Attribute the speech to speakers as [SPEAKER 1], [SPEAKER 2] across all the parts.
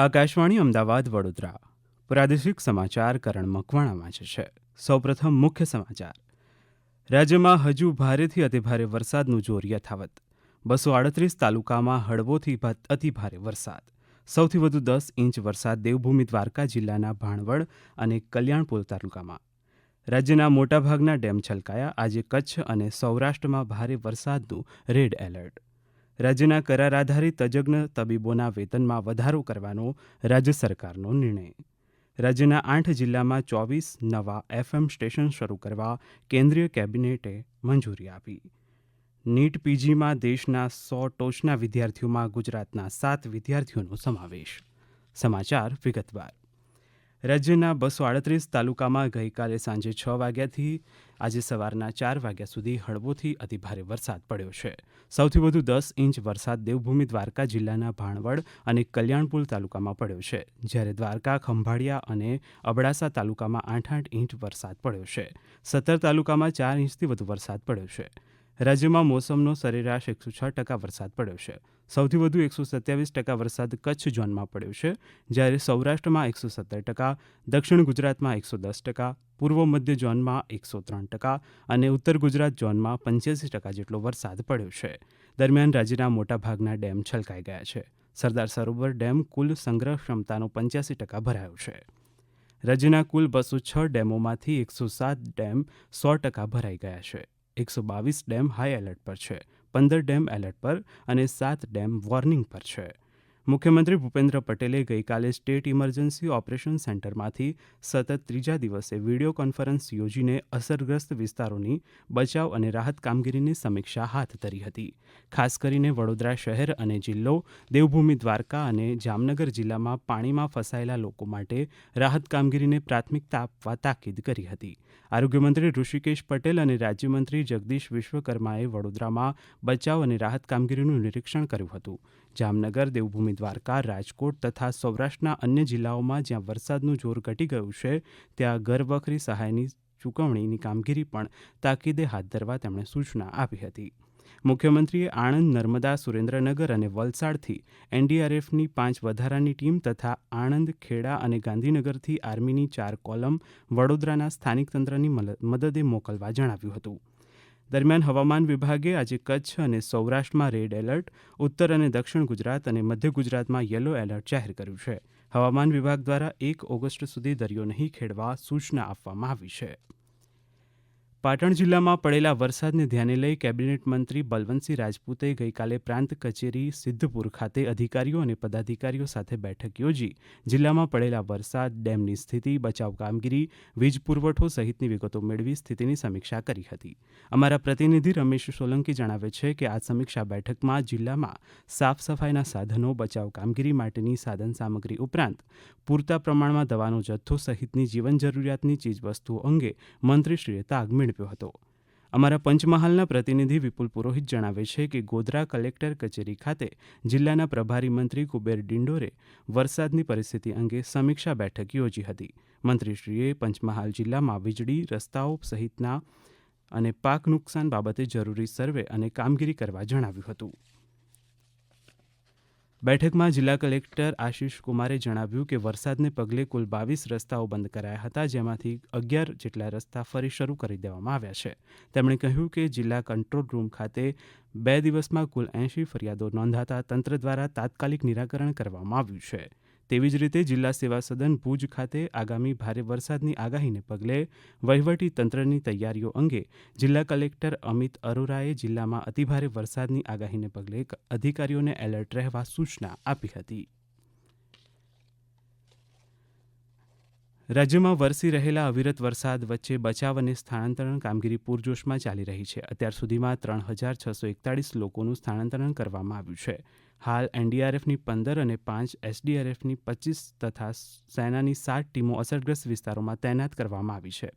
[SPEAKER 1] આકાશવાણી અમદાવાદ વડોદરા પ્રાદેશિક સમાચાર કરણ મકવાણા વાંચે છે સૌપ્રથમ મુખ્ય સમાચાર રાજ્યમાં હજુ ભારેથી અતિભારે વરસાદનું જોર યથાવત બસો આડત્રીસ તાલુકામાં હળવોથી અતિભારે વરસાદ સૌથી વધુ દસ ઇંચ વરસાદ દેવભૂમિ દ્વારકા જિલ્લાના ભાણવડ અને કલ્યાણપોલ તાલુકામાં રાજ્યના મોટાભાગના ડેમ છલકાયા આજે કચ્છ અને સૌરાષ્ટ્રમાં ભારે વરસાદનું રેડ એલર્ટ રાજ્યના કરાર આધારિત તજજ્ઞ તબીબોના વેતનમાં વધારો કરવાનો રાજ્ય સરકારનો નિર્ણય રાજ્યના આઠ જિલ્લામાં ચોવીસ નવા એફએમ સ્ટેશન શરૂ કરવા કેન્દ્રીય કેબિનેટે મંજૂરી આપી નીટ પીજીમાં દેશના સો ટોચના વિદ્યાર્થીઓમાં ગુજરાતના સાત વિદ્યાર્થીઓનો સમાવેશ સમાચાર વિગતવાર રાજ્યના બસો આડત્રીસ તાલુકામાં ગઈકાલે સાંજે છ વાગ્યાથી આજે સવારના ચાર વાગ્યા સુધી હળવોથી અતિભારે વરસાદ પડ્યો છે સૌથી વધુ દસ ઇંચ વરસાદ દેવભૂમિ દ્વારકા જિલ્લાના ભાણવડ અને કલ્યાણપુર તાલુકામાં પડ્યો છે જ્યારે દ્વારકા ખંભાળિયા અને અબડાસા તાલુકામાં આઠ આઠ ઇંચ વરસાદ પડ્યો છે સત્તર તાલુકામાં ચાર ઇંચથી વધુ વરસાદ પડ્યો છે રાજ્યમાં મોસમનો સરેરાશ એકસો છ ટકા વરસાદ પડ્યો છે સૌથી વધુ એકસો સત્યાવીસ ટકા વરસાદ કચ્છ ઝોનમાં પડ્યો છે જ્યારે સૌરાષ્ટ્રમાં એકસો સત્તર ટકા દક્ષિણ ગુજરાતમાં એકસો દસ ટકા પૂર્વ મધ્ય ઝોનમાં એકસો ત્રણ ટકા અને ઉત્તર ગુજરાત ઝોનમાં પંચ્યાસી ટકા જેટલો વરસાદ પડ્યો છે દરમિયાન રાજ્યના મોટાભાગના ડેમ છલકાઈ ગયા છે સરદાર સરોવર ડેમ કુલ સંગ્રહ ક્ષમતાનો પંચ્યાસી ટકા ભરાયો છે રાજ્યના કુલ બસો છ ડેમોમાંથી એકસો સાત ડેમ સો ટકા ભરાઈ ગયા છે એકસો બાવીસ ડેમ હાઈ એલર્ટ પર છે પંદર ડેમ એલર્ટ પર અને સાત ડેમ વોર્નિંગ પર છે મુખ્યમંત્રી ભૂપેન્દ્ર પટેલે ગઈકાલે સ્ટેટ ઇમરજન્સી ઓપરેશન સેન્ટરમાંથી સતત ત્રીજા દિવસે વિડિયો કોન્ફરન્સ યોજીને અસરગ્રસ્ત વિસ્તારોની બચાવ અને રાહત કામગીરીની સમીક્ષા હાથ ધરી હતી ખાસ કરીને વડોદરા શહેર અને જિલ્લો દેવભૂમિ દ્વારકા અને જામનગર જિલ્લામાં પાણીમાં ફસાયેલા લોકો માટે રાહત કામગીરીને પ્રાથમિકતા આપવા તાકીદ કરી હતી આરોગ્યમંત્રી ઋષિકેશ પટેલ અને રાજ્યમંત્રી જગદીશ વિશ્વકર્માએ વડોદરામાં બચાવ અને રાહત કામગીરીનું નિરીક્ષણ કર્યું હતું જામનગર દેવભૂમિ દ્વારકા રાજકોટ તથા સૌરાષ્ટ્રના અન્ય જિલ્લાઓમાં જ્યાં વરસાદનું જોર ઘટી ગયું છે ત્યાં ઘરવખરી સહાયની ચૂકવણીની કામગીરી પણ તાકીદે હાથ ધરવા તેમણે સૂચના આપી હતી મુખ્યમંત્રીએ આણંદ નર્મદા સુરેન્દ્રનગર અને વલસાડથી એનડીઆરએફની પાંચ વધારાની ટીમ તથા આણંદ ખેડા અને ગાંધીનગરથી આર્મીની ચાર કોલમ વડોદરાના સ્થાનિક તંત્રની મદદે મોકલવા જણાવ્યું હતું દરમિયાન હવામાન વિભાગે આજે કચ્છ અને સૌરાષ્ટ્રમાં રેડ એલર્ટ ઉત્તર અને દક્ષિણ ગુજરાત અને મધ્ય ગુજરાતમાં યલો એલર્ટ જાહેર કર્યું છે હવામાન વિભાગ દ્વારા એક ઓગસ્ટ સુધી દરિયો નહીં ખેડવા સૂચના આપવામાં આવી છે પાટણ જિલ્લામાં પડેલા વરસાદને ધ્યાને લઈ કેબિનેટ મંત્રી બલવંતસિંહ રાજપૂતે ગઈકાલે પ્રાંત કચેરી સિદ્ધપુર ખાતે અધિકારીઓ અને પદાધિકારીઓ સાથે બેઠક યોજી જિલ્લામાં પડેલા વરસાદ ડેમની સ્થિતિ બચાવ કામગીરી વીજ પુરવઠો સહિતની વિગતો મેળવી સ્થિતિની સમીક્ષા કરી હતી અમારા પ્રતિનિધિ રમેશ સોલંકી જણાવે છે કે આ સમીક્ષા બેઠકમાં જિલ્લામાં સાફ સફાઈના સાધનો બચાવ કામગીરી માટેની સાધન સામગ્રી ઉપરાંત પૂરતા પ્રમાણમાં દવાનો જથ્થો સહિતની જીવન જરૂરિયાતની ચીજવસ્તુઓ અંગે મંત્રીશ્રીએ તાગ મેળવી ઝડપ્યો હતો અમારા પંચમહાલના પ્રતિનિધિ વિપુલ પુરોહિત જણાવે છે કે ગોધરા કલેક્ટર કચેરી ખાતે જિલ્લાના પ્રભારી મંત્રી કુબેર ડિંડોરે વરસાદની પરિસ્થિતિ અંગે સમીક્ષા બેઠક યોજી હતી મંત્રીશ્રીએ પંચમહાલ જિલ્લામાં વીજળી રસ્તાઓ સહિતના અને પાક નુકસાન બાબતે જરૂરી સર્વે અને કામગીરી કરવા જણાવ્યું હતું બેઠકમાં જિલ્લા કલેક્ટર આશિષ કુમારે જણાવ્યું કે વરસાદને પગલે કુલ બાવીસ રસ્તાઓ બંધ કરાયા હતા જેમાંથી અગિયાર જેટલા રસ્તા ફરી શરૂ કરી દેવામાં આવ્યા છે તેમણે કહ્યું કે જિલ્લા કંટ્રોલ રૂમ ખાતે બે દિવસમાં કુલ એંશી ફરિયાદો નોંધાતા તંત્ર દ્વારા તાત્કાલિક નિરાકરણ કરવામાં આવ્યું છે તેવી જ રીતે જિલ્લા સેવા સદન ભુજ ખાતે આગામી ભારે વરસાદની આગાહીને પગલે વહીવટી તંત્રની તૈયારીઓ અંગે જિલ્લા કલેક્ટર અમિત અરોરાએ જિલ્લામાં અતિભારે વરસાદની આગાહીને પગલે અધિકારીઓને એલર્ટ રહેવા સૂચના આપી હતી રાજ્યમાં વરસી રહેલા અવિરત વરસાદ વચ્ચે બચાવ અને સ્થાનાંતરણ કામગીરી પૂરજોશમાં ચાલી રહી છે અત્યાર સુધીમાં ત્રણ હજાર છસો એકતાળીસ લોકોનું સ્થાનાંતરણ કરવામાં આવ્યું છે હાલ એનડીઆરએફની પંદર અને પાંચ એસડીઆરએફની પચીસ તથા સેનાની સાત ટીમો અસરગ્રસ્ત વિસ્તારોમાં તૈનાત કરવામાં આવી છે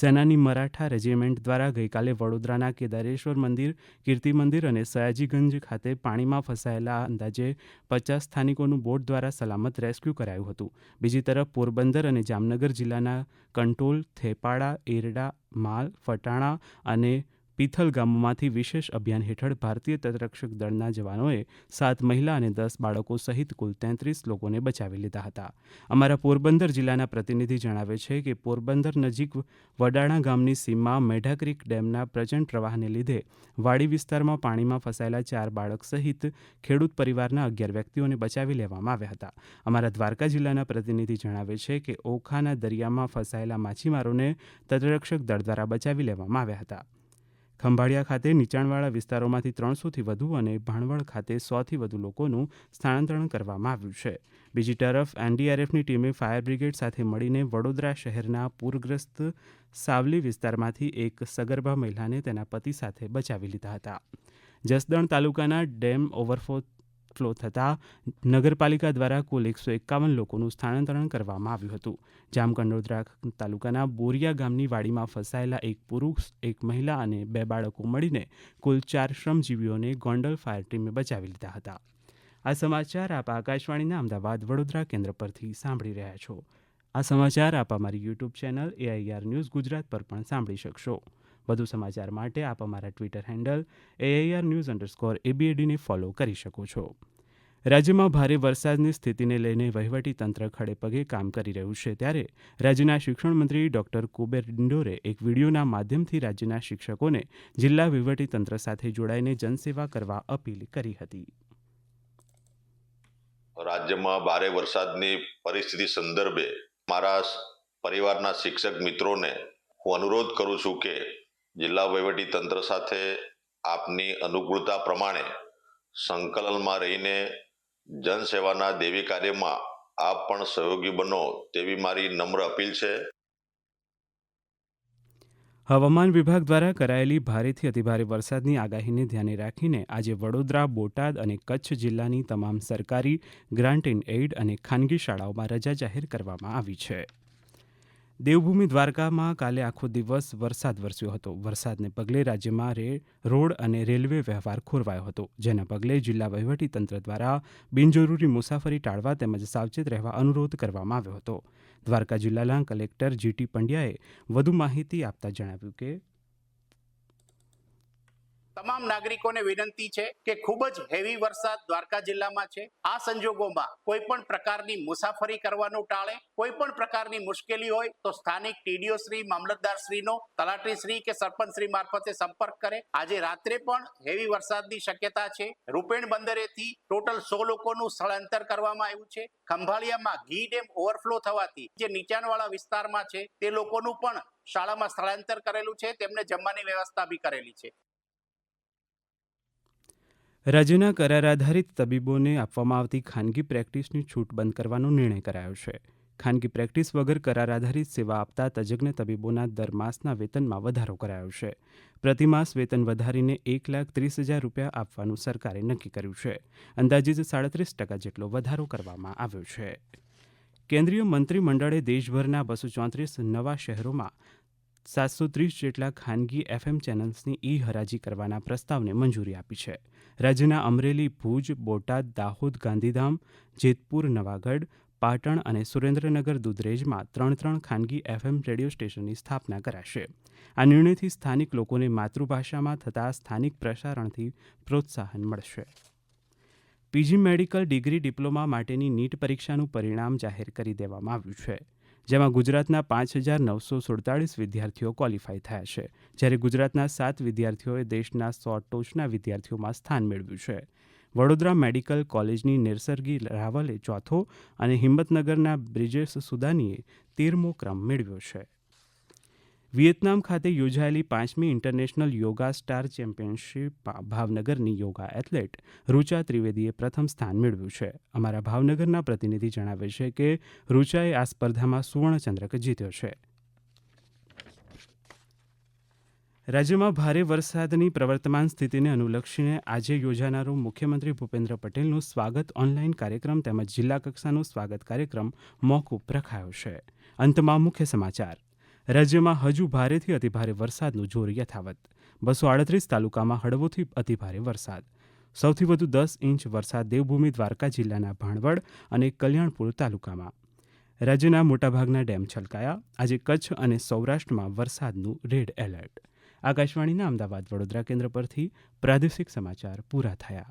[SPEAKER 1] સેનાની મરાઠા રેજિમેન્ટ દ્વારા ગઈકાલે વડોદરાના કેદારેશ્વર મંદિર કીર્તિ મંદિર અને સયાજીગંજ ખાતે પાણીમાં ફસાયેલા અંદાજે પચાસ સ્થાનિકોનું બોટ દ્વારા સલામત રેસ્ક્યુ કરાયું હતું બીજી તરફ પોરબંદર અને જામનગર જિલ્લાના કંટોલ થેપાડા એરડા માલ ફટાણા અને પિથલ ગામમાંથી વિશેષ અભિયાન હેઠળ ભારતીય તટરક્ષક દળના જવાનોએ સાત મહિલા અને દસ બાળકો સહિત કુલ તેત્રીસ લોકોને બચાવી લીધા હતા અમારા પોરબંદર જિલ્લાના પ્રતિનિધિ જણાવે છે કે પોરબંદર નજીક વડાણા ગામની સીમમાં મેઢા ક્રીક ડેમના પ્રચંડ પ્રવાહને લીધે વાડી વિસ્તારમાં પાણીમાં ફસાયેલા ચાર બાળક સહિત ખેડૂત પરિવારના અગિયાર વ્યક્તિઓને બચાવી લેવામાં આવ્યા હતા અમારા દ્વારકા જિલ્લાના પ્રતિનિધિ જણાવે છે કે ઓખાના દરિયામાં ફસાયેલા માછીમારોને તટરક્ષક દળ દ્વારા બચાવી લેવામાં આવ્યા હતા ખંભાળિયા ખાતે નીચાણવાળા વિસ્તારોમાંથી ત્રણસોથી વધુ અને ભાણવડ ખાતે સોથી વધુ લોકોનું સ્થળાંતરણ કરવામાં આવ્યું છે બીજી તરફ એનડીઆરએફની ટીમે ફાયર બ્રિગેડ સાથે મળીને વડોદરા શહેરના પૂરગ્રસ્ત સાવલી વિસ્તારમાંથી એક સગર્ભા મહિલાને તેના પતિ સાથે બચાવી લીધા હતા જસદણ તાલુકાના ડેમ ઓવરફ્લો દાખલો થતા નગરપાલિકા દ્વારા કુલ એકસો એકાવન લોકોનું સ્થાનાંતરણ કરવામાં આવ્યું હતું જામકંડોદરા તાલુકાના બોરિયા ગામની વાડીમાં ફસાયેલા એક પુરુષ એક મહિલા અને બે બાળકો મળીને કુલ ચાર શ્રમજીવીઓને ગોંડલ ફાયર ટીમે બચાવી લીધા હતા આ સમાચાર આપ આકાશવાણીના અમદાવાદ વડોદરા કેન્દ્ર પરથી સાંભળી રહ્યા છો આ સમાચાર આપ અમારી YouTube channel AIR news Gujarat પર પણ સાંભળી શકશો વધુ સમાચાર માટે આપ અમારા Twitter handle AIR news underscore એબીએડીને ફોલો કરી શકો છો રાજ્યમાં ભારે વરસાદની સ્થિતિને લઈને વહીવટીતંત્ર ખડેપગે કામ કરી રહ્યું છે ત્યારે રાજ્યના શિક્ષણ મંત્રી ડોક્ટર કુબેર ડિંડોરે એક વિડીયોના માધ્યમથી રાજ્યના શિક્ષકોને જિલ્લા વહીવટીતંત્ર સાથે જોડાઈને જનસેવા કરવા અપીલ કરી હતી રાજ્યમાં ભારે વરસાદની પરિસ્થિતિ સંદર્ભે મારા પરિવારના શિક્ષક મિત્રોને હું અનુરોધ કરું છું કે જિલ્લા વહીવટી તંત્ર સાથે આપની અનુકૂળતા પ્રમાણે સંકલનમાં રહીને જનસેવાના દેવી કાર્યમાં આપ પણ સહયોગી બનો તેવી મારી નમ્ર
[SPEAKER 2] અપીલ છે હવામાન વિભાગ દ્વારા કરાયેલી ભારેથી અતિભારે વરસાદની આગાહીને ધ્યાને રાખીને આજે વડોદરા બોટાદ અને કચ્છ જિલ્લાની તમામ સરકારી ગ્રાન્ટ ઇન એઇડ અને ખાનગી શાળાઓમાં રજા જાહેર કરવામાં આવી છે દેવભૂમિ દ્વારકામાં કાલે આખો દિવસ વરસાદ વરસ્યો હતો વરસાદને પગલે રાજ્યમાં રોડ અને રેલવે વ્યવહાર ખોરવાયો હતો જેના પગલે જિલ્લા તંત્ર દ્વારા બિનજરૂરી મુસાફરી ટાળવા તેમજ સાવચેત રહેવા અનુરોધ કરવામાં આવ્યો હતો દ્વારકા જિલ્લાના કલેક્ટર જીટી પંડ્યાએ વધુ માહિતી આપતા
[SPEAKER 3] જણાવ્યું કે તમામ નાગરિકોને વિનંતી છે કે ખૂબ જ હેવી વરસાદ દ્વારકા જિલ્લામાં છે આ સંજોગોમાં કોઈ પણ પ્રકારની મુસાફરી કરવાનું ટાળે કોઈ પણ પ્રકારની મુશ્કેલી હોય તો સ્થાનિક ટીડીઓ શ્રી મામલતદાર શ્રીનો તલાટી શ્રી કે સરપંચ શ્રી મારફતે સંપર્ક કરે આજે રાત્રે પણ હેવી વરસાદની શક્યતા છે રૂપેણ બંદરેથી ટોટલ સો લોકોનું સ્થળાંતર કરવામાં આવ્યું છે ખંભાળિયામાં ઘી ડેમ ઓવરફ્લો થવાથી જે નીચાણવાળા વિસ્તારમાં છે તે લોકોનું પણ શાળામાં સ્થળાંતર કરેલું છે તેમને જમવાની વ્યવસ્થા બી
[SPEAKER 2] કરેલી છે રાજ્યના કરાર આધારિત તબીબોને આપવામાં આવતી ખાનગી પ્રેક્ટિસની છૂટ બંધ કરવાનો નિર્ણય કરાયો છે ખાનગી પ્રેક્ટિસ વગર કરાર આધારિત સેવા આપતા તજજ્ઞ તબીબોના દર માસના વેતનમાં વધારો કરાયો છે પ્રતિમાસ વેતન વધારીને એક લાખ ત્રીસ હજાર રૂપિયા આપવાનું સરકારે નક્કી કર્યું છે અંદાજિત સાડત્રીસ ટકા જેટલો વધારો કરવામાં આવ્યો છે કેન્દ્રીય મંત્રીમંડળે દેશભરના બસો ચોત્રીસ નવા શહેરોમાં સાતસો ત્રીસ જેટલા ખાનગી એફએમ ચેનલ્સની ઈ હરાજી કરવાના પ્રસ્તાવને મંજૂરી આપી છે રાજ્યના અમરેલી ભુજ બોટાદ દાહોદ ગાંધીધામ જેતપુર નવાગઢ પાટણ અને સુરેન્દ્રનગર દુધરેજમાં ત્રણ ત્રણ ખાનગી એફએમ રેડિયો સ્ટેશનની સ્થાપના કરાશે આ નિર્ણયથી સ્થાનિક લોકોને માતૃભાષામાં થતા સ્થાનિક પ્રસારણથી પ્રોત્સાહન મળશે પીજી મેડિકલ ડિગ્રી ડિપ્લોમા માટેની નીટ પરીક્ષાનું પરિણામ જાહેર કરી દેવામાં આવ્યું છે જેમાં ગુજરાતના પાંચ હજાર નવસો સુડતાળીસ વિદ્યાર્થીઓ ક્વોલિફાય થયા છે જ્યારે ગુજરાતના સાત વિદ્યાર્થીઓએ દેશના સો ટોચના વિદ્યાર્થીઓમાં સ્થાન મેળવ્યું છે વડોદરા મેડિકલ કોલેજની નિર્સર્ગી રાવલે ચોથો અને હિંમતનગરના બ્રિજેશ સુદાનીએ તેરમો ક્રમ મેળવ્યો છે વિયેતનામ ખાતે યોજાયેલી પાંચમી ઇન્ટરનેશનલ યોગા સ્ટાર ચેમ્પિયનશિપમાં ભાવનગરની યોગા એથ્લેટ રૂચા ત્રિવેદીએ પ્રથમ સ્થાન મેળવ્યું છે અમારા ભાવનગરના પ્રતિનિધિ જણાવે છે કે રૂચાએ આ સ્પર્ધામાં સુવર્ણચંદ્રક જીત્યો છે રાજ્યમાં ભારે વરસાદની પ્રવર્તમાન સ્થિતિને અનુલક્ષીને આજે યોજાનારું મુખ્યમંત્રી ભૂપેન્દ્ર પટેલનું સ્વાગત ઓનલાઈન કાર્યક્રમ તેમજ જિલ્લા કક્ષાનું સ્વાગત કાર્યક્રમ મોકૂફ રખાયો છે અંતમાં મુખ્ય સમાચાર રાજ્યમાં હજુ ભારેથી અતિભારે વરસાદનું જોર યથાવત બસો આડત્રીસ તાલુકામાં હળવોથી અતિભારે વરસાદ સૌથી વધુ દસ ઇંચ વરસાદ દેવભૂમિ દ્વારકા જિલ્લાના ભાણવડ અને કલ્યાણપુર તાલુકામાં રાજ્યના મોટાભાગના ડેમ છલકાયા આજે કચ્છ અને સૌરાષ્ટ્રમાં વરસાદનું રેડ એલર્ટ આકાશવાણીના અમદાવાદ વડોદરા કેન્દ્ર પરથી પ્રાદેશિક સમાચાર પૂરા થયા